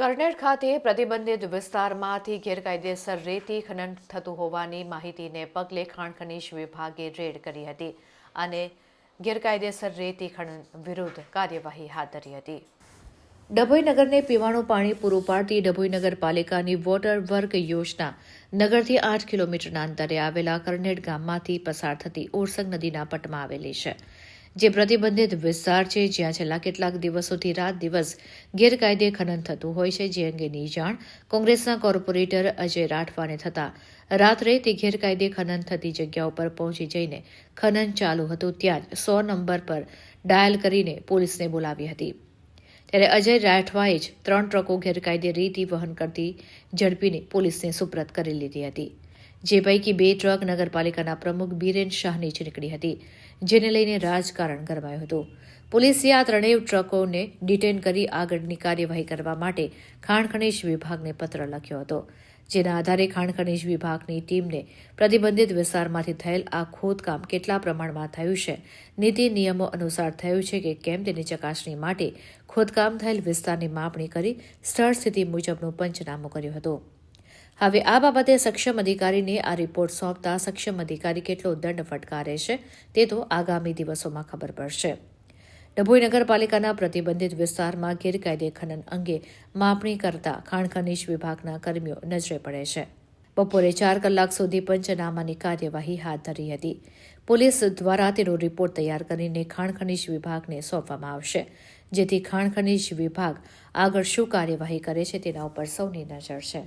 કરનેટ ખાતે પ્રતિબંધિત વિસ્તારમાંથી ગેરકાયદેસર રેતી ખનન થતું હોવાની માહિતીને પગલે ખાણ ખનીજ વિભાગે રેડ કરી હતી અને ગેરકાયદેસર રેતી ખનન વિરુદ્ધ કાર્યવાહી હાથ ધરી હતી. ડભોઈનગરને પીવાનું પાણી પૂરું પાડતી ડભોઈ નગરપાલિકાની વોટર વર્ક યોજના નગરથી આઠ કિલોમીટરના અંતરે આવેલા કરનેટ ગામમાંથી પસાર થતી ઓરસંગ નદીના પટમાં આવેલી છે. જે પ્રતિબંધિત વિસ્તાર છે, જ્યાં છેલ્લા કેટલાક દિવસોથી રાત દિવસ ગેરકાયદે ખનન થતું હોય છે, જે અંગેની જાણ કોંગ્રેસના કોર્પોરેટર અજય રાઠવાને થતાં રાત્રે તે ગેરકાયદે ખનન થતી જગ્યા ઉપર પહોંચી જઈને ખનન ચાલુ હતું, ત્યાં જ સો નંબર પર ડાયલ કરીને પોલીસને બોલાવી હતી. ત્યારે અજય રાઠવાએ જ ત્રણ ટ્રકો ગેરકાયદે રેતી વહન કરતી ઝડપીને પોલીસને સુપ્રત કરી લીધી હતી. જે પૈકી બે ટ્રક નગરપાલિકાના પ્રમુખ બીરેન શાહની જ નીકળી હતી, જેને લઈને રાજકારણ ગરમાયું હતું. પોલીસે આ ત્રણેય ટ્રકોને ડિટેન કરી આગળની કાર્યવાહી કરવા માટે ખાણ વિભાગને પત્ર લખ્યો હતો, જેના આધારે ખાણ વિભાગની ટીમને પ્રતિબંધિત વિસ્તારમાંથી થયેલ આ ખોદકામ કેટલા પ્રમાણમાં થયું છે, નીતિ નિયમો અનુસાર થયું છે કે કેમ તેની ચકાસણી માટે ખોદકામ થયેલ વિસ્તારની માપણી કરી સ્થળ સ્થિતિ મુજબનું પંચનામું કર્યું હતું. હવે આ બાબતે સક્ષમ અધિકારીને આ રિપોર્ટ સોંપતા સક્ષમ અધિકારી કેટલો દંડ ફટકારે છે તે તો આગામી દિવસોમાં ખબર પડશે. ડભોઈ નગરપાલિકાના પ્રતિબંધિત વિસ્તારમાં ગેરકાયદે ખનન અંગે માપણી કરતા ખાણ ખનીજ વિભાગના કર્મીઓ નજરે પડે છે. બપોરે ચાર કલાક સુધી પંચનામાની કાર્યવાહી હાથ ધરી હતી. પોલીસ દ્વારા તેનો રિપોર્ટ તૈયાર કરીને ખાણ ખનીજ વિભાગને સોંપવામાં આવશે, જેથી ખાણ ખનીજ વિભાગ આગળ શું કાર્યવાહી કરે છે તેના ઉપર સૌની નજર છે.